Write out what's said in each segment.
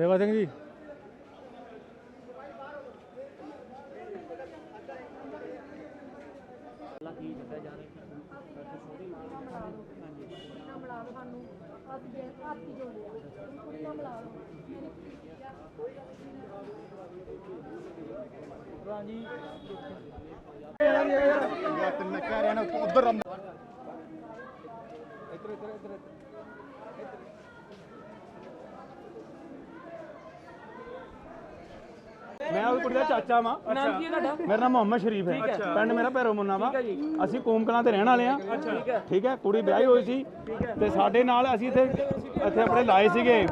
ਸੇਵਾ ਸਿੰਘ ਜੀ। ਨਾ ਮਿਲਾ ਦਿਓ ਸਾਨੂੰ ਅਸੀਂ ਜੇ ਹੱਥ ਹੀ ਜੋੜਿਆ ਕੁੜੀ ਨਾਲ ਮਿਲਾ ਦਿਓ ਮੇਰੀ ਕੁੜੀ ਆ ਮੈਂ ਉਹ ਕੁੜੀ ਦਾ ਚਾਚਾ ਵਾਂ। ਨਾਮ ਕੀ ਹੈ ਤੁਹਾਡਾ? ਮੇਰਾ ਨਾਮ ਮੁਹੰਮਦ ਸ਼ਰੀਫ ਹੈ। ਪਿੰਡ ਮੇਰਾ ਭੈਰੋ ਮੁੰਨਾ ਵਾ। ਅਸੀਂ ਕੋਮ ਕਲਾਂ ਤੇ ਰਹਿਣ ਵਾਲੇ ਆ ਠੀਕ ਹੈ। ਕੁੜੀ ਵਿਆਹੀ ਹੋਈ ਸੀ। ਤੇ ਸਾਡੇ ਨਾਲ ਅਸੀਂ ਇੱਥੇ ਇੱਥੇ ਆਪਣੇ ਲਾਏ ਸੀਗੇ।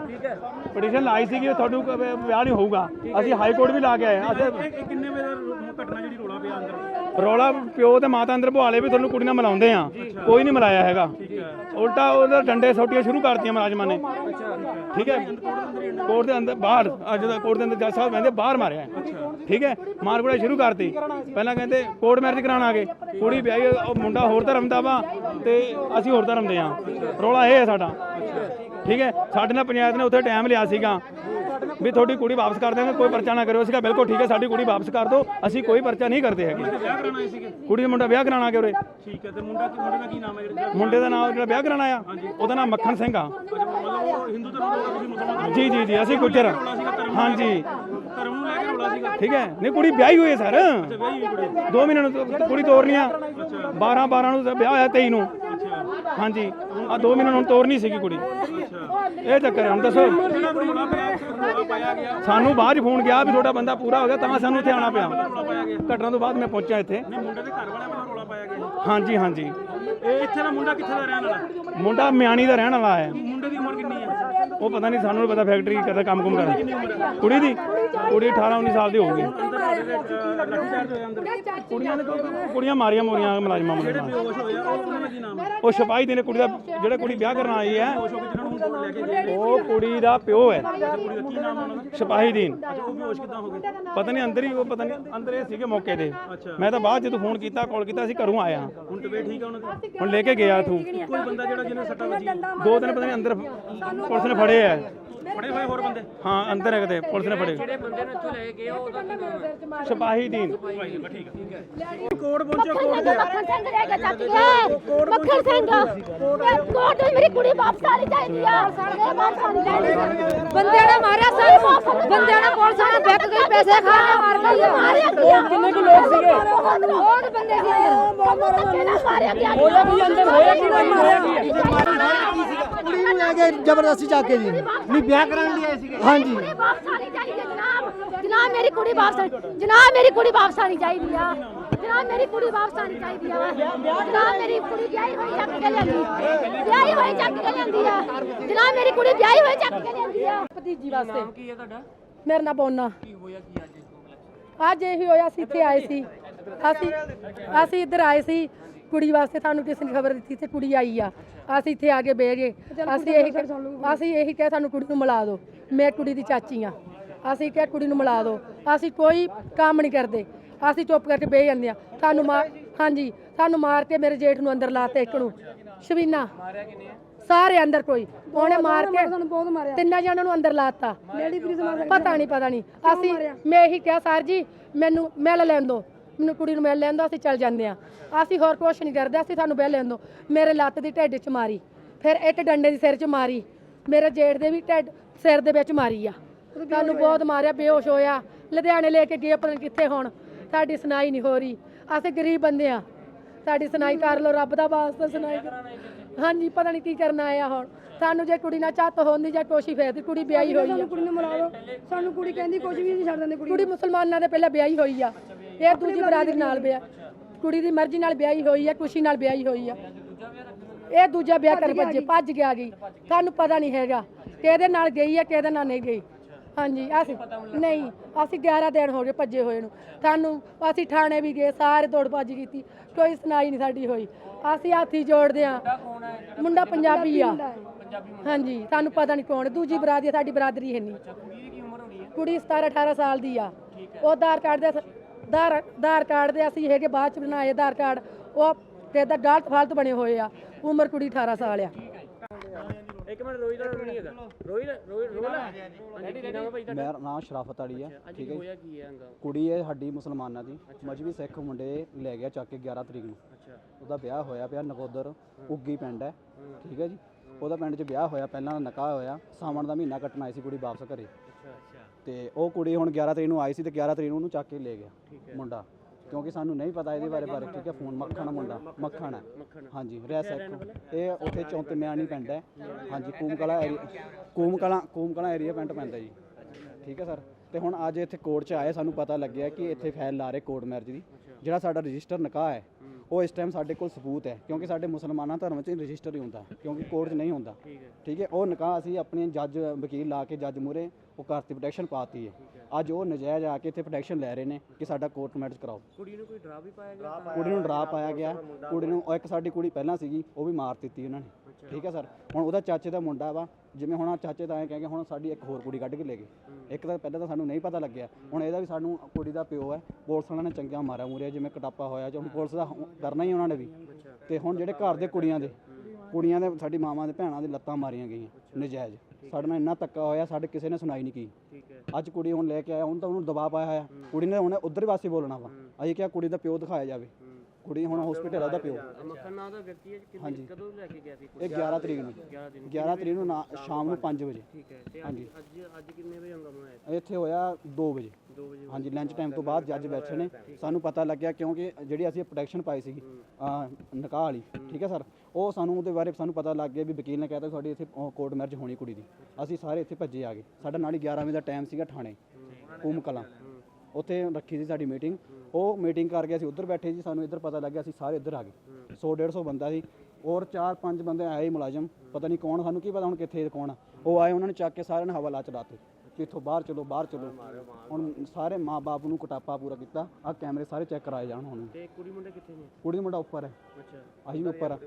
ਪਟੀਸ਼ਨ ਲਾਈ ਸੀਗੀ ਤੁਹਾਨੂੰ ਵਿਆਹ ਨਹੀਂ ਹੋਊਗਾ। ਅਸੀਂ ਹਾਈ ਕੋਰਟ ਵੀ ਲਾ ਕੇ ਆਏ। ਅਸੀਂ ਕਿੰਨੇ ਵਜੇ ਦਾ ਘਟਨਾ ਜਿਹੜੀ ਰੋਲਾ ਪਿਆ ਅੰਦਰ? ਰੌਲਾ ਪਿਓ ਤੇ ਮਾਤਾ ਅੰਦਰ ਬੁਹਾਲੇ ਵੀ ਤੁਹਾਨੂੰ ਕੁੜੀ ਨਾਲ ਮਿਲਾਉਂਦੇ ਆ। ਕੋਈ ਨਹੀਂ ਮਿਲਾਇਆ ਹੈਗਾ। ਉਲਟਾ ਉਹਦਾ ਡੰਡੇ ਸੋਟੀਆਂ ਸ਼ੁਰੂ ਕਰਤੀਆਂ ਮੁਲਾਜ਼ਮਾਂ ਨੇ। ਠੀਕ ਹੈ? ਕੋਰਟ ਦੇ ਅੰਦਰ ਬਾਹਰ, ਅੱਜ ਦਾ ਕੋਰਟ ਦੇ ਅੰਦਰ ਜੱਜ ਸਾਹਿਬ ਕਹਿੰਦੇ ਬਾਹਰ ਮਾਰਿਆ ਠੀਕ ਹੈ? ਮਾਰ ਕੁੜਾਈ ਸ਼ੁਰੂ ਕਰਤੀ। ਪਹਿਲਾਂ ਕਹਿੰਦੇ ਕੋਰਟ ਮੈਰਿਜ ਕਰਾਉਣ ਆ ਗਏ। ਕੁੜੀ ਵਿਆਹੀ ਉਹ ਮੁੰਡਾ ਹੋਰ ਧਰਮ ਦਾ ਵਾ ਤੇ ਅਸੀਂ ਹੋਰ ਧਰਮ ਦੇ ਆ। ਰੌਲਾ ਇਹ ਹੈ ਸਾਡਾ। ਠੀਕ ਹੈ? ਸਾਡੇ ਨਾਲ ਪੰਚਾਇਤ ਨੇ ਉੱਥੇ ਟਾਈਮ ਲਿਆ ਸੀਗਾ। ਵੀ ਤੁਹਾਡੀ ਕੁੜੀ ਵਾਪਸ ਕਰ ਦੇਵਾਂਗੇ ਕੋਈ ਪਰਚਾ ਨਾ ਕਰਿਓ। ਸੀਗਾ ਬਿਲਕੁਲ ਠੀਕ ਹੈ ਸਾਡੀ ਕੁੜੀ ਵਾਪਸ ਕਰ ਦਿਓ। ਅਸੀਂ ਕੋਈ ਪਰਚਾ ਨਹੀਂ ਕਰਦੇ ਹੈਗੇ। ਵਿਆਹ ਕਰਾਣਾ ਸੀਗੇ? ਕੁੜੀ ਦਾ ਮੁੰਡਾ ਵਿਆਹ ਕਰਾਉਣਾ ਕਿ ਉਰੇ? ਠੀਕ ਹੈ ਤੇ ਮੁੰਡਾ ਕੀ ਮੁੰਡੇ ਦਾ ਕੀ ਨਾਮ ਹੈ ਜਿਹੜਾ ਮੁੰਡੇ ਦਾ ਨਾਮ ਜਿਹੜਾ ਵਿਆਹ ਕਰਾਉਣਾ ਆ ਉਹਦਾ ਨਾਮ ਮੱਖਣ ਸਿੰਘ ਆ। ਮਤਲਬ ਉਹ ਹਿੰਦੂ ਧਰਮ ਦਾ ਤੁਸੀਂ ਮੁਸਲਮਾਨ ਜੀ ਜੀ ਜੀ ਅਸੀਂ ਗੁੱਜਰ ਹਾਂਜੀ। ਧਰਮ ਨੂੰ ਲੈ ਕੇ ਰੋਲਾ ਸੀਗਾ? ਠੀਕ ਹੈ। ਨਹੀਂ ਕੁੜੀ ਵਿਆਹੀ ਹੋਈ ਹੈ ਸਰ। 2 ਮਹੀਨੇ ਨੂੰ ਤਾਂ ਕੁੜੀ ਤੋਰਨੀ ਆ। 12 12 ਨੂੰ ਤਾਂ ਵਿਆਹ ਹੋਇਆ 23 ਨੂੰ। ਹਾਂਜੀ। ਆ 2 ਮਹੀਨੇ ਨੂੰ ਤੋਰਨੀ ਸੀਗੀ ਕੁੜੀ। ਇਹ ਚੱਕਰ ਹੈ ਹੁਣ ਦੱਸੋ। ਸਾਨੂੰ ਬਾਅਦ 'ਚ ਫੋਨ ਗਿਆ ਵੀ ਤੁਹਾਡਾ ਬੰਦਾ ਪੂਰਾ ਹੋ ਗਿਆ ਤਾਂ ਸਾਨੂੰ ਇੱਥੇ ਆਉਣਾ ਪਿਆ। ਘਟਨਾ ਤੋਂ ਬਾਅਦ ਮੈਂ ਪਹੁੰਚਿਆ ਇੱਥੇ। ਨਹੀਂ ਮੁੰਡੇ ਦੇ ਘਰ ਵਾਲਿਆਂ ਵੱਲੋਂ ਰੋਲਾ ਪਾਇਆ ਗਿਆ ਹਾਂਜੀ ਹਾਂਜੀ। ਇਹ ਇੱਥੇ ਦਾ ਮੁੰਡਾ ਕਿੱਥੇ ਦਾ ਰਹਿਣ ਵਾਲਾ? ਮੁੰਡਾ ਮਿਆਣੀ ਦਾ ਰਹਿਣ ਵਾਲਾ ਹੈ। ਮੁੰਡੇ ਦੀ ਉਮਰ ਕਿੰਨੀ ਹੈ? ਉਹ ਪਤਾ ਨਹੀਂ ਸਾਨੂੰ ਨਹੀਂ ਪਤਾ ਫੈਕਟਰੀ ਕਰਦਾ ਕੰਮ ਕੁਮ ਕਰਦਾ। ਕੁੜੀ ਦੀ? ਕੁੜੀ 18 19 ਸਾਲ ਦੀ ਹੋਊਗੀ। ਕੁੜੀਆਂ ਨੇ ਕੁੜੀਆਂ ਮਾਰੀਆਂ ਮੋਰੀਆਂ ਮੁਲਾਜ਼ਮਾਂ ਨੂੰ ਉਹ ਸਿਪਾਹੀ ਦੇ ਨੇ ਕੁੜੀ ਦਾ ਜਿਹੜਾ ਕੁੜੀ ਵਿਆਹ ਕਰਨ ਆਈ ਹੈ ਉਹ ਕੁੜੀ ਦਾ ਪਿਓ ਹੈ। ਕੁੜੀ ਦਾ ਕੀ ਨਾਮ ਹੈ ਉਹਨਾਂ ਦਾ? ਸਿਪਾਹੀ ਦੀਨ। ਉਹ ਬੇਹੋਸ਼ ਕਿੱਦਾਂ ਹੋ ਗਏ? ਪਤਾ ਨਹੀਂ ਅੰਦਰ ਹੀ ਉਹ ਪਤਾ ਨਹੀਂ ਅੰਦਰ ਇਹ ਸੀਗੇ ਮੌਕੇ ਤੇ। ਮੈਂ ਤਾਂ ਬਾਅਦ ਜਦੋਂ ਫੋਨ ਕੀਤਾ ਕਾਲ ਕੀਤਾ ਅਸੀਂ ਘਰੋਂ ਆਇਆ ਹੁਣ ਤਬੀਅਤ ਠੀਕ ਹੈ ਉਹਨਾਂ ਦੀ? ਹੁਣ ਲੈ ਕੇ ਗਿਆ ਤੂੰ। ਕੋਈ ਬੰਦਾ ਜਿਹੜਾ ਜਿਹਨੇ ਸੱਟਾ ਵੱਜੀ ਦੋ ਦਿਨ ਪਤਾ ਨਹੀਂ ਅੰਦਰ ਪੁਲਿਸ ਨੇ ਫੜੇ ਆ। ਫੜੇ ਹੋਏ ਹੋਰ ਬੰਦੇ? ਹਾਂ ਅੰਦਰ ਹੈ ਕਿਤੇ ਪੁਲਿਸ ਨੇ ਫੜੇ। ਜਿਹੜੇ ਬੰਦੇ ਨੂੰ ਇੱਥੋਂ ਲੈ ਕੇ ਗਏ ਉਹਦਾ ਕੀ ਨਾਮ ਹੈ ਸਿਪਾਹੀ ਦੀਨ। ਕੋਰਟ ਪਹੁੰਚਿਆ ਕੋਰਟ ਦੇ। ਮੱਖਣ ਸਿੰਘ ਰਹਿ ਗਿਆ ਚੱਕ ਗਿਆ ਮੱਖਣ ਸਿੰਘ। ਕੋਰਟ ਵਿੱਚ ਮੇਰੀ ਕੁੜੀ ਵਾਪਸ ਆਣੀ ਚਾਹੀਦੀ ਆ। ਇਹ ਵਾਪਸ ਆਣੀ ਚਾਹੀਦੀ। ਆ ਬੰਦਿਆਂ ਨੇ ਮਾਰਿਆ ਸਰ। ਬੰਦਿਆਂ ਨੇ ਪੁਲਿਸ ਨੇ ਬੈਕ ਗਈ ਪੈਸੇ ਖਾ ਕੇ ਮਾਰ ਗਈ ਮਾਰਿਆ ਕਿੰਨੇ ਕੁ ਲੋਕ ਸੀਗੇ? ਬਹੁਤ ਬੰਦੇ ਸੀ ਬਹੁਤ ਧੱਕੇ ਨਾਲ ਮਾਰਿਆ ਗਿਆ ਹੋਇਆ ਕੀ ਅੰਦਰ? ਹੋਇਆ ਕੀ? ਨਹੀਂ ਹੋਇਆ ਕੀ? ਕੁੜੀ ਨੂੰ ਲੈ ਕੇ ਜ਼ਬਰਦਸਤੀ ਚੱਕ ਕੇ ਜੀ। ਨਹੀਂ ਵਿਆਹ ਕਰਾਉਣ ਲਈ ਆਏ ਸੀਗੇ। ਹਾਂਜੀ। ਕੁੜੀ ਵਾਪਸ ਆਣੀ ਚਾਹੀਦੀ ਆ ਜਨਾਬ। ਜਨਾਬ ਮੇਰੀ ਕੁੜੀ ਵਾਪਸ ਆਣੀ ਜਨਾਬ ਮੇਰੀ ਕੁੜੀ ਵਾਪਸ ਆਣੀ ਚਾਹੀਦੀ ਆ। ਜਨਾਬ ਮੇਰੀ ਕੁੜੀ ਵਾਪਸ ਆਣੀ ਚਾਹੀਦੀ ਆ। ਜਨਾਬ ਮੇਰੀ ਕੁੜੀ ਵਿਆਹੀ ਹੋਈ ਚੱਕ ਕੇ ਲਿਆਂਦੀ। ਵਿਆਹੀ ਹੋਈ ਚੱਕ ਕੇ ਲਿਆਂਦੀ ਆ। ਜਨਾਬ ਮੇਰੀ ਕੁੜੀ ਵਿਆਹੀ ਹੋਈ ਚੱਕ ਕੇ ਲਿਆਂਦੀ ਆ। ਭਤੀਜੀ ਵਾਸਤੇ। ਨਾਮ ਕੀ ਹੈ ਤੁਹਾਡਾ? ਮੇਰਾ ਨਾਂ ਪੋਨਾ ਕੀ ਹੋਇਆ ਕੀ ਅੱਜ? ਅੱਜ ਇਹੀ ਹੋਇਆ ਅਸੀਂ ਇੱਥੇ ਆਏ ਸੀ। ਅਸੀਂ ਅਸੀਂ ਇੱਧਰ ਆਏ ਸੀ। ਕੁੜੀ ਵਾਸਤੇ ਸਾਨੂੰ ਕਿਸੇ ਨੇ ਖਬਰ ਦਿੱਤੀ ਤੇ ਕੁੜੀ ਆਈ ਆ। ਅਸੀਂ ਇੱਥੇ ਆ ਕੇ ਬਹਿ ਗਏ। ਅਸੀਂ ਇਹੀ ਅਸੀਂ ਇਹੀ ਕਿਹਾ ਸਾਨੂੰ ਕੁੜੀ ਨੂੰ ਮਿਲਾ ਦਿਓ। ਮੈਂ ਕੁੜੀ ਦੀ ਚਾਚੀ ਆ। ਅਸੀਂ ਕਿਹਾ ਕੁੜੀ ਨੂੰ ਮਿਲਾ ਦਿਓ। ਅਸੀਂ ਕੋਈ ਕੰਮ ਨਹੀਂ ਕਰਦੇ। ਅਸੀਂ ਚੁੱਪ ਕਰਕੇ ਬਹਿ ਜਾਂਦੇ ਆ। ਸਾਨੂੰ ਮਾਰ ਹਾਂਜੀ ਸਾਨੂੰ ਮਾਰ ਕੇ ਮੇਰੇ ਜੇਠ ਨੂੰ ਅੰਦਰ ਲਾਤੇ ਇੱਕ ਨੂੰ। ਸ਼ਬੀਨਾ। ਸਾਰੇ ਅੰਦਰ ਕੋਈ। ਉਹਨੇ ਮਾਰ ਕੇ ਤਿੰਨਾਂ ਜਣਾਂ ਨੂੰ ਅੰਦਰ ਲਾਤਾ। ਪਤਾ ਨਹੀਂ ਪਤਾ ਨਹੀਂ। ਅਸੀਂ ਮੈਂ ਇਹੀ ਕਿਹਾ ਸਰ ਜੀ ਮੈਨੂੰ ਮਿਲ ਲੈਣ ਦਿਓ। ਮੈਨੂੰ ਕੁੜੀ ਨੂੰ ਮਿਲ ਲੈਣ ਦਿਓ ਅਸੀਂ ਚੱਲ ਜਾਂਦੇ ਆ ਅਸੀਂ ਹੋਰ ਕੁਛ ਨਹੀਂ ਕਰਦੇ ਅਸੀਂ ਤੁਹਾਨੂੰ ਮਿਲ ਲੈਣ ਮੇਰੇ ਲੱਤ ਦੀ ਢਿੱਡ 'ਚ ਮਾਰੀ। ਫਿਰ ਇੱਟ ਡੰਡੇ ਦੀ ਸਿਰ 'ਚ ਮਾਰੀ। ਮੇਰੇ ਜੇਠ ਦੇ ਵੀ ਢਿੱਡ ਸਿਰ ਦੇ ਵਿੱਚ ਮਾਰੀ ਆ। ਸਾਨੂੰ ਬਹੁਤ ਮਾਰਿਆ ਬੇਹੋਸ਼ ਹੋਇਆ। ਲੁਧਿਆਣੇ ਲੈ ਕੇ ਗਏ ਪਤਾ ਨਹੀਂ ਕਿੱਥੇ ਹੁਣ। ਸਾਡੀ ਸੁਣਾਈ ਨਹੀਂ ਹੋ ਰਹੀ। ਅਸੀਂ ਗਰੀਬ ਬੰਦੇ ਆ ਸਾਡੀ ਸੁਣਾਈ ਕਰ ਲਓ ਰੱਬ ਦਾ ਵਾਸਤਾ ਸੁਣਾਈ। ਹਾਂਜੀ ਪਤਾ ਨਹੀਂ ਕੀ ਕਰਨ ਆਇਆ ਹੁਣ। ਸਾਨੂੰ ਜੇ ਕੁੜੀ ਨਾਲ ਝੱਤ ਹੁੰਦੀ ਜਾਂ ਕੋਸ਼ੀ ਫੇਰਦੀ ਕੁੜੀ ਵਿਆਹੀ ਹੋਈ ਆ। ਕੁੜੀ ਨੂੰ ਮਿਲਾ ਦਿਓ ਸਾਨੂੰ ਕੁੜੀ ਕਹਿੰਦੀ ਕੁਝ ਵੀ ਨਹੀਂ ਛੱਡ ਦਿੰਦੇ ਕੁੜੀ ਕੁੜੀ ਮੁਸਲਮਾਨਾਂ ਦੇ ਪਹਿਲਾਂ ਵਿਆਹੀ ਹੋਈ ਆ। ਇਹ ਦੂਜੀ ਬਰਾਦਰੀ ਨਾਲ ਵਿਆਹ। ਕੁੜੀ ਦੀ ਮਰਜ਼ੀ ਨਾਲ ਵਿਆਹੀ ਹੋਈ ਆ ਖੁਸ਼ੀ ਨਾਲ ਵਿਆਹੀ ਹੋਈ ਆ। ਇਹ ਦੂਜਾ ਵਿਆਹ ਕਰ ਭੱਜੇ ਭੱਜ ਗਿਆ ਗਈ ਸਾਨੂੰ ਪਤਾ ਨਹੀਂ ਹੈਗਾ ਕਿਹਦੇ ਨਾਲ ਗਈ ਆ ਕਿਹਦੇ ਨਾਲ ਨਹੀਂ ਗਈ। ਹਾਂਜੀ ਅਸੀਂ ਨਹੀਂ ਅਸੀਂ 11 ਦਿਨ ਹੋ ਗਏ ਭੱਜੇ ਹੋਏ ਨੂੰ। ਸਾਨੂੰ ਅਸੀਂ ਥਾਣੇ ਵੀ ਗਏ ਸਾਰੇ ਦੌੜ ਭੱਜ ਕੀਤੀ ਕੋਈ ਸੁਣਾਈ ਨਹੀਂ ਸਾਡੀ ਹੋਈ। ਅਸੀਂ ਹਾਥੀ ਜੋੜਦੇ ਆ? ਮੁੰਡਾ ਪੰਜਾਬੀ ਆ। ਹਾਂਜੀ ਸਾਨੂੰ ਪਤਾ ਨਹੀਂ ਕੌਣ ਦੂਜੀ ਬਰਾਦਰੀ ਸਾਡੀ ਬਰਾਦਰੀ ਹੈ ਨਹੀਂ। ਕੁੜੀ 17 18 ਸਾਲ ਦੀ ਆ। ਉਹ ਆਧਾਰ ਕਾਰਡ ਦੇ ਆਧਾਰ ਆਧਾਰ ਕਾਰਡ ਦੇ ਅਸੀਂ ਹੈਗੇ ਬਾਅਦ ਚ ਬਣਾਏ ਆਧਾਰ ਕਾਰਡ ਉਹ ਤੇ ਦਾ ਗਲਤ ਫਾਲਤ ਬਣੇ ਹੋਏ ਆ ਉਮਰ ਕੁੜੀ 18 ਸਾਲ ਆ। ਇੱਕ ਮਿੰਟ ਰੋਈ ਦਾ ਨਹੀਂ ਹੈਗਾ। ਰੋਈ ਦਾ ਰੋਈ ਰੋਲ ਹਾਂਜੀ ਕੀ ਨਾਮ ਹੈ ਭਾਈ ਤੁਹਾਡਾ ਮੇਰਾ ਨਾਮ ਸ਼ਰਾਫਤ ਅਲੀ ਆ ਠੀਕ ਹੈ ਕੀ ਕੁੜੀ ਹੈ ਸਾਡੀ ਮੁਸਲਮਾਨਾਂ ਦੀ ਮਜਬੀ ਸਿੱਖ ਮੁੰਡੇ ਲੈ ਗਿਆ ਚੱਕ ਕੇ 11 ਤਰੀਕ ਨੂੰ। ਅੱਛਾ। ਉਹਦਾ ਵਿਆਹ ਹੋਇਆ ਪਿਆ ਨਗੋਦਰ ਉੱਗੀ ਪਿੰਡ ਹੈ ਠੀਕ ਹੈ ਜੀ। ਉਹਦਾ ਪਿੰਡ 'ਚ ਵਿਆਹ ਹੋਇਆ ਪਹਿਲਾਂ ਨਿਕਾਹ ਹੋਇਆ ਸਾਵਣ ਦਾ ਮਹੀਨਾ ਕੱਟਣ ਆਈ ਸੀ ਕੁੜੀ ਵਾਪਸ ਘਰੇ। ਅੱਛਾ ਅੱਛਾ। ਤੇ ਉਹ ਕੁੜੀ ਹੁਣ 11 ਤਰੀਕ ਨੂੰ ਆਈ ਸੀ ਤੇ 11 ਤਰੀਕ ਨੂੰ ਉਹਨੂੰ ਚੱਕ ਕੇ ਲੈ ਗਿਆ ਮੁੰਡਾ। ਕਿਉਂਕਿ ਸਾਨੂੰ ਨਹੀਂ ਪਤਾ ਇਹਦੇ ਬਾਰੇ ਬਾਰੇ ਠੀਕ ਹੈ ਫੋਨ ਮੱਖਣ ਮੁੰਡਾ ਮੱਖਣ ਹੈ ਹਾਂਜੀ ਰਹਿ ਸਿੱਖ ਇਹ ਉੱਥੇ ਚੌਂਤੇ ਮਿਆਣੀ ਪਿੰਡ ਹੈ। ਹਾਂਜੀ ਕੂਮਕਲਾ ਏਰੀਆ ਕੂਮਕਲਾ ਕੂਮਕਲਾ ਏਰੀਆ ਪਿੰਡ ਪੈਂਦਾ ਜੀ। ਠੀਕ ਹੈ ਸਰ। ਤੇ ਹੁਣ ਅੱਜ ਇੱਥੇ ਕੋਰਟ 'ਚ ਆਏ ਸਾਨੂੰ ਪਤਾ ਲੱਗਿਆ ਕਿ ਇੱਥੇ ਫਾਈਲ ਲਾ ਰਹੇ ਕੋਰਟ ਮੈਰਿਜ ਦੀ ਜਿਹੜਾ ਸਾਡਾ ਰਜਿਸਟਰ ਨਿਕਾਹ ਹੈ। ਉਹ ਇਸ ਟਾਈਮ ਸਾਡੇ ਕੋਲ ਸਬੂਤ ਹੈ ਕਿਉਂਕਿ ਸਾਡੇ ਮੁਸਲਮਾਨਾਂ ਧਰਮ 'ਚ ਰਜਿਸਟਰ ਹੀ ਹੁੰਦਾ ਕਿਉਂਕਿ ਕੋਰਟ 'ਚ ਨਹੀਂ ਹੁੰਦਾ। ਠੀਕ ਹੈ। ਉਹ ਨਿਕਾਹ ਅਸੀਂ ਆਪਣੇ ਜੱਜ ਵਕੀਲ ਲਾ ਕੇ ਜੱਜ ਮੂਰੇ ਉਹ ਕਰਤੀ ਪ੍ਰੋਟੈਕਸ਼ਨ ਪਾਤੀ ਹੈ। ਅੱਜ ਉਹ ਨਜਾਇਜ਼ ਆ ਕੇ ਇੱਥੇ ਪ੍ਰੋਟੈਕਸ਼ਨ ਲੈ ਰਹੇ ਨੇ ਕਿ ਸਾਡਾ ਕੋਰਟ ਮੈਰਿਜ ਕਰਾਓ। ਕੁੜੀ ਨੂੰ ਕੋਈ ਡਰਾ ਵੀ ਪਾਇਆ ਗਿਆ ਕੁੜੀ ਨੂੰ ਡਰਾ ਪਾਇਆ ਗਿਆ ਕੁੜੀ ਨੂੰ ਇੱਕ ਸਾਡੀ ਕੁੜੀ ਪਹਿਲਾਂ ਸੀਗੀ ਉਹ ਵੀ ਮਾਰ ਦਿੱਤੀ ਉਹਨਾਂ ਨੇ। ਠੀਕ ਹੈ ਸਰ। ਹੁਣ ਉਹਦਾ ਚਾਚੇ ਦਾ ਮੁੰਡਾ ਵਾ ਜਿਵੇਂ ਹੁਣ ਆਹ ਚਾਚੇ ਤਾਂ ਐਂ ਕਹਿ ਕੇ ਹੁਣ ਸਾਡੀ ਇੱਕ ਹੋਰ ਕੁੜੀ ਕੱਢ ਕੇ ਲੈ ਗਏ। ਇੱਕ ਤਾਂ ਪਹਿਲਾਂ ਤਾਂ ਸਾਨੂੰ ਨਹੀਂ ਪਤਾ ਲੱਗਿਆ। ਹੁਣ ਇਹਦਾ ਵੀ ਸਾਨੂੰ ਕੁੜੀ ਦਾ ਪਿਓ ਹੈ ਪੁਲਿਸ ਵਾਲਿਆਂ ਨੇ ਚੰਗਿਆ ਮਾਰਿਆ ਮੂਰਿਆ ਜਿਵੇਂ ਕਟਾਪਾ ਹੋਇਆ ਜਾਂ ਹੁਣ ਪੁਲਿਸ ਦਾ ਕਰਨਾ ਹੀ ਉਹਨਾਂ ਨੇ ਵੀ। ਤੇ ਹੁਣ ਜਿਹੜੇ ਘਰ ਦੇ ਕੁੜੀਆਂ ਦੇ ਕੁੜੀਆਂ ਦੇ ਸਾਡੀ ਮਾਵਾਂ ਦੇ ਭੈਣਾਂ ਦੇ ਲੱਤਾਂ ਮਾਰੀਆਂ ਗਈਆਂ ਨਜਾਇਜ਼। ਸਾਡੇ ਨਾਲ ਇੰਨਾ ਧੱਕਾ ਹੋਇਆ ਸਾਡੇ ਕਿਸੇ ਨੇ ਸੁਣਾਈ ਨਹੀਂ ਕੀ। ਠੀਕ ਹੈ। ਅੱਜ ਕੁੜੀ ਹੁਣ ਲੈ ਕੇ ਆਇਆ ਹੁਣ ਤਾਂ ਉਹਨੂੰ ਦਬਾਅ ਪਾਇਆ ਹੋਇਆ। ਕੁੜੀ ਨੇ ਹੁਣ ਉਧਰ ਪਾਸੇ ਬੋਲਣਾ ਵਾ। ਅਸੀਂ ਕਿਹਾ ਕੁੜੀ ਦਾ ਪਿਓ ਦਿਖਾਇਆ ਜਾਵੇ। ਕੁੜੀ ਹੁਣ ਹਸਪੀਟਲ ਉਹਦਾ ਪਿਓ। ਮੱਖਣ ਨਾਂ ਦਾ ਵਿਅਕਤੀ ਹੈ ਕਿੰਨੇ ਕਦੋਂ ਲੈ ਕੇ ਗਿਆ ਸੀ ਇਹ 11 ਤਰੀਕ ਨੂੰ। 11 ਦਿਨ 11 ਤਰੀਕ ਨੂੰ ਨਾ- ਸ਼ਾਮ ਨੂੰ 5 ਵਜੇ। ਠੀਕ ਹੈ। ਤੇ ਅੱਜ ਅੱਜ ਅੱਜ ਕਿੰਨੇ ਵਜੇ ਹੰਗਾਮਾ ਹੋਇਆ ਇੱਥੇ ਹੋਇਆ 2 ਵਜੇ। 2 ਵਜੇ ਹਾਂਜੀ ਲੰਚ ਟਾਈਮ ਤੋਂ ਬਾਅਦ ਜੱਜ ਬੈਠੇ ਨੇ। ਸਾਨੂੰ ਪਤਾ ਲੱਗਿਆ ਕਿਉਂਕਿ ਜਿਹੜੀ ਅਸੀਂ ਪ੍ਰੋਟੈਕਸ਼ਨ ਪਾਈ ਸੀਗੀ ਅਹ ਨਿਕਾਹ ਵਾਲੀ। ਠੀਕ ਹੈ ਸਰ? ਉਹ ਸਾਨੂੰ ਉਹਦੇ ਬਾਰੇ ਸਾਨੂੰ ਪਤਾ ਲੱਗ ਗਿਆ ਵੀ ਵਕੀਲ ਨੇ ਕਹਿਤਾ ਤੁਹਾਡੀ ਇੱਥੇ ਕੋਰਟ ਮੈਰਿਜ ਹੋਣੀ ਕੁੜੀ ਦੀ। ਅਸੀਂ ਸਾਰੇ ਇੱਥੇ ਭੱਜੇ ਆ ਗਏ। ਸਾਡਾ ਨਾਲ ਹੀ 11 ਵਜੇ ਦਾ ਟਾਈਮ ਸੀਗਾ ਥਾਣੇ ਕੂਮ ਕਲਾਂ ਉੱਥੇ ਰੱਖੀ ਸੀ ਸਾਡੀ ਮੀਟਿੰਗ ਉਹ ਮੀਟਿੰਗ ਕਰਕੇ ਅਸੀਂ ਉੱਧਰ ਬੈਠੇ ਸੀ ਸਾਨੂੰ ਇੱਧਰ ਪਤਾ ਲੱਗਿਆ ਅਸੀਂ ਸਾਰੇ ਇੱਧਰ ਆ ਗਏ। 100 150 ਬੰਦਾ ਸੀ। ਔਰ 4-5 ਬੰਦੇ ਆਏ ਮੁਲਾਜ਼ਮ। ਪਤਾ ਨਹੀਂ ਕੌਣ ਸਾਨੂੰ ਕੀ ਪਤਾ ਹੁਣ ਕਿੱਥੇ ਕੌਣ ਆ। ਉਹ ਆਏ ਉਹਨਾਂ ਨੇ ਚੱਕ ਕੇ ਸਾਰਿਆਂ ਨੇ ਹਵਾ ਲਾ ਚੜਾਤੇ ਕਿ ਇੱਥੋਂ ਬਾਹਰ ਚਲੋ ਬਾਹਰ ਚਲੋ। ਹੁਣ ਸਾਰੇ ਮਾਪੇ ਨੂੰ ਕਟਾਪਾ ਪੂਰਾ ਕੀਤਾ। ਆ ਕੈਮਰੇ ਸਾਰੇ ਚੈੱਕ ਕਰਾਏ ਜਾਣ ਹੁਣ। ਤੇ ਕੁੜੀ ਮੁੰਡੇ ਕਿੱਥੇ ਨੇ? ਕੁੜੀ ਦਾ ਮੁੰਡਾ ਉੱਪਰ ਹੈ। ਅੱਛਾ। ਅਸੀਂ ਉੱਪਰ ਆ।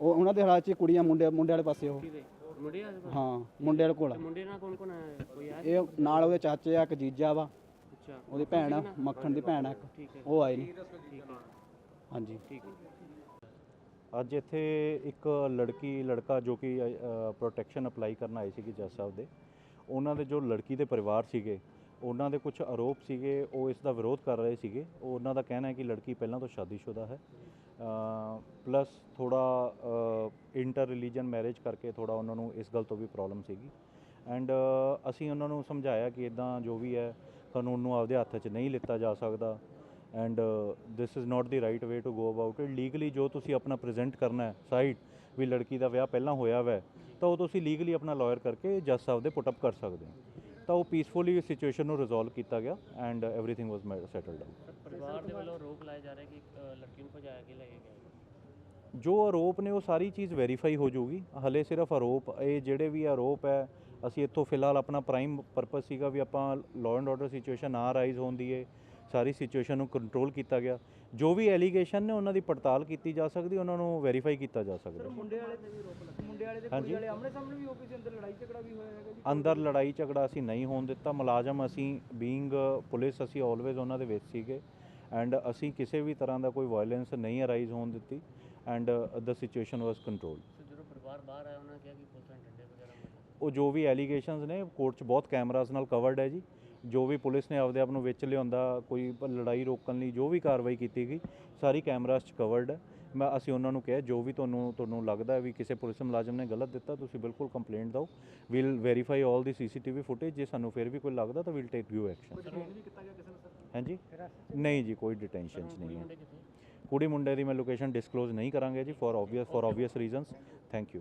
ਉਹ ਉਹਨਾਂ ਦੇ ਹਾਲਾਤ 'ਚ ਕੁੜੀਆਂ ਮੁੰਡੇ ਮੁੰਡੇ ਵਾਲੇ ਪਾਸੇ ਉਹ। ਮੁੰਡੇ ਆ ਹਾਂ ਮੁੰਡੇ ਵਾਲੇ ਕੋਲ ਆ। ਮੁੰਡੇ ਨਾਲ ਕੌਣ ਕੌਣ ਆਇਆ? ਕੋਈ ਆਇਆ ਇਹ ਨਾਲ ਉਹਦੇ ਚਾਚੇ ਆ ਇੱਕ ਜੀਜਾ ਵਾ। ਅੱਛਾ। ਉਹਦੀ ਭੈਣ ਆ ਮੱਖਣ ਦੀ ਭੈਣ ਆ ਇੱਕ। ਠੀਕ ਹੈ। ਉਹ ਆਏ ਨੇ। ਠੀਕ ਹੈ ਹਾਂਜੀ। ਠੀਕ ਹੈ। ਅੱਜ ਇੱਥੇ ਇੱਕ ਲੜਕੀ ਲੜਕਾ ਜੋ ਕਿ ਪ੍ਰੋਟੈਕਸ਼ਨ ਅਪਲਾਈ ਕਰਨ ਆਏ ਸੀਗੇ ਜੱਜ ਸਾਹਿਬ ਦੇ। ਉਹਨਾਂ ਦੇ ਜੋ ਲੜਕੀ ਦੇ ਪਰਿਵਾਰ ਸੀਗੇ ਉਹਨਾਂ ਦੇ ਕੁਝ ਆਰੋਪ ਸੀਗੇ ਉਹ ਇਸ ਦਾ ਵਿਰੋਧ ਕਰ ਰਹੇ ਸੀਗੇ। ਉਹ ਉਹਨਾਂ ਦਾ ਕਹਿਣਾ ਹੈ ਕਿ ਲੜਕੀ ਪਹਿਲਾਂ ਤੋਂ ਸ਼ਾਦੀशुदा ਹੈ। ਪਲੱਸ ਥੋੜਾ ਇੰਟਰ ਰਿਲੀਜੀਅਨ ਮੈਰਿਜ ਕਰਕੇ ਥੋੜਾ ਉਹਨਾਂ ਨੂੰ ਇਸ ਗੱਲ ਤੋਂ ਵੀ ਪ੍ਰੋਬਲਮ ਸੀਗੀ। ਐਂਡ ਅਸੀਂ ਉਹਨਾਂ ਨੂੰ ਸਮਝਾਇਆ ਕਿ ਇਦਾਂ ਜੋ ਵੀ ਹੈ ਕਾਨੂੰਨ ਨੂੰ ਆਪਦੇ ਹੱਥ 'ਚ ਨਹੀਂ ਲਿੱਤਾ ਜਾ ਸਕਦਾ and this is not the right way to go about it legally ਜੋ ਤੁਸੀਂ ਆਪਣਾ ਪ੍ਰੈਜ਼ੈਂਟ ਕਰਨਾ ਹੈ ਸਾਈਡ ਵੀ ਲੜਕੀ ਦਾ ਵਿਆਹ ਪਹਿਲਾਂ ਹੋਇਆ ਵੈ ਤਾਂ ਉਹ ਤੁਸੀਂ ਲੀਗਲੀ ਆਪਣਾ ਲਾਇਰ ਕਰਕੇ ਜੱਜ ਸਾਹਿਬ ਦੇ ਪੁੱਟ ਅਪ ਕਰ ਸਕਦੇ ਹੋ ਤਾਂ ਉਹ ਪੀਸਫੁਲੀ ਸਿਚੁਏਸ਼ਨ ਨੂੰ ਰਿਜ਼ੋਲਵ ਕੀਤਾ ਗਿਆ and everything was settled out ਪਰਿਵਾਰ ਦੇ ਵੱਲੋਂ ਰੋਕ ਲਾਇਆ ਜਾ ਰਿਹਾ ਕਿ ਅ, ਲੜਕੀ ਨੂੰ ਭਜਾਇਆ ਕੇ ਲੈ ਕੇ ਗਏ ਜੋ ਆਰੋਪ ਨੇ ਉਹ ਸਾਰੀ ਚੀਜ਼ ਵੈਰੀਫਾਈ ਹੋ ਜਾਊਗੀ ਹਲੇ ਸਿਰਫ ਆਰੋਪ ਇਹ ਜਿਹੜੇ ਵੀ ਆਰੋਪ ਹੈ ਅਸੀਂ ਇੱਥੋਂ ਫਿਲਹਾਲ ਆਪਣਾ ਪ੍ਰਾਈਮ ਪਰਪਸ ਸੀਗਾ ਵੀ ਆਪਾਂ ਲਾਅ ਐਂਡ ਆਰਡਰ ਸਿਚੁਏਸ਼ਨ ਨਾ ਰਾਈਜ਼ ਹੋਣ ਦੀ ਏ ਸਾਰੀ ਸਿਚੁਏਸ਼ਨ ਨੂੰ ਕੰਟਰੋਲ ਕੀਤਾ ਗਿਆ। ਜੋ ਵੀ ਐਲੀਗੇਸ਼ਨ ਨੇ ਉਹਨਾਂ ਦੀ ਪੜਤਾਲ ਕੀਤੀ ਜਾ ਸਕਦੀ ਉਹਨਾਂ ਨੂੰ ਵੈਰੀਫਾਈ ਕੀਤਾ ਜਾ ਸਕਦਾ। ਮੁੰਡੇ ਵਾਲੇ ਤੇ ਵੀ ਰੋਕ ਲੱਗੀ। ਮੁੰਡੇ ਵਾਲੇ ਤੇ। ਕੁੜੀ ਵਾਲੇ ਆਮਣੇ ਸਾਹਮਣੇ ਵੀ ਕਿਸੇ ਅੰਦਰ ਲੜਾਈ ਝਗੜਾ ਵੀ ਹੋਇਆ ਹੈਗਾ ਜੀ? ਅੰਦਰ ਲੜਾਈ ਝਗੜਾ ਅਸੀਂ ਨਹੀਂ ਹੋਣ ਦਿੱਤਾ। ਮੁਲਾਜ਼ਮ ਅਸੀਂ ਬੀਇੰਗ ਪੁਲਿਸ ਅਸੀਂ ਆਲਵੇਜ਼ ਉਹਨਾਂ ਦੇ ਵਿੱਚ ਸੀਗੇ। ਐਂਡ ਅਸੀਂ ਕਿਸੇ ਵੀ ਤਰ੍ਹਾਂ ਦਾ ਕੋਈ ਵਾਇਲੈਂਸ ਨਹੀਂ ਅਰਾਈਜ਼ ਹੋਣ ਦਿੱਤੀ। And the situation was controlled so ਜਦੋਂ ਪਰਿਵਾਰ ਬਾਹਰ ਆਇਆ ਉਹਨਾਂ ਨੇ ਕਿਹਾ ਕਿ ਪੁਲਿਸ ਉਹ ਜੋ ਵੀ ਐਲੀਗੇਸ਼ਨਸ ਨੇ ਕੋਰਟ 'ਚ ਬਹੁਤ ਕੈਮਰਾਜ਼ ਨਾਲ ਕਵਰਡ ਹੈ ਜੀ। ਜੋ ਵੀ ਪੁਲਿਸ ਨੇ ਆਪਦੇ ਆਪ ਨੂੰ ਵਿੱਚ ਲਿਆਉਂਦਾ ਕੋਈ ਲੜਾਈ ਰੋਕਣ ਲਈ ਜੋ ਵੀ ਕਾਰਵਾਈ ਕੀਤੀ ਗਈ ਸਾਰੀ ਕੈਮਰਾਸ 'ਚ ਕਵਰਡ ਹੈ। ਮੈਂ ਅਸੀਂ ਉਹਨਾਂ ਨੂੰ ਕਿਹਾ ਜੋ ਵੀ ਤੁਹਾਨੂੰ ਤੁਹਾਨੂੰ ਲੱਗਦਾ ਵੀ ਕਿਸੇ ਪੁਲਿਸ ਮੁਲਾਜ਼ਮ ਨੇ ਗਲਤ ਦਿੱਤਾ ਤੁਸੀਂ ਬਿਲਕੁਲ ਕੰਪਲੇਂਟ ਦਿਓ। We'll verify 올 the CCTV footage ਜੇ ਸਾਨੂੰ ਫਿਰ ਵੀ ਕੋਈ ਲੱਗਦਾ ਤਾਂ ਵੀਲ ਟੇਕ ਯੂ ਐਕਸ਼ਨ ਹਾਂਜੀ? ਨਹੀਂ ਜੀ ਕੋਈ ਡਿਟੈਂਸ਼ਨ ਨਹੀਂ ਹੈ। ਕੁੜੀ ਮੁੰਡੇ ਦੀ ਮੈਂ ਲੋਕੇਸ਼ਨ ਡਿਸਕਲੋਜ਼ ਨਹੀਂ ਕਰਾਂਗਾ ਜੀ for obvious for obvious reasons thank you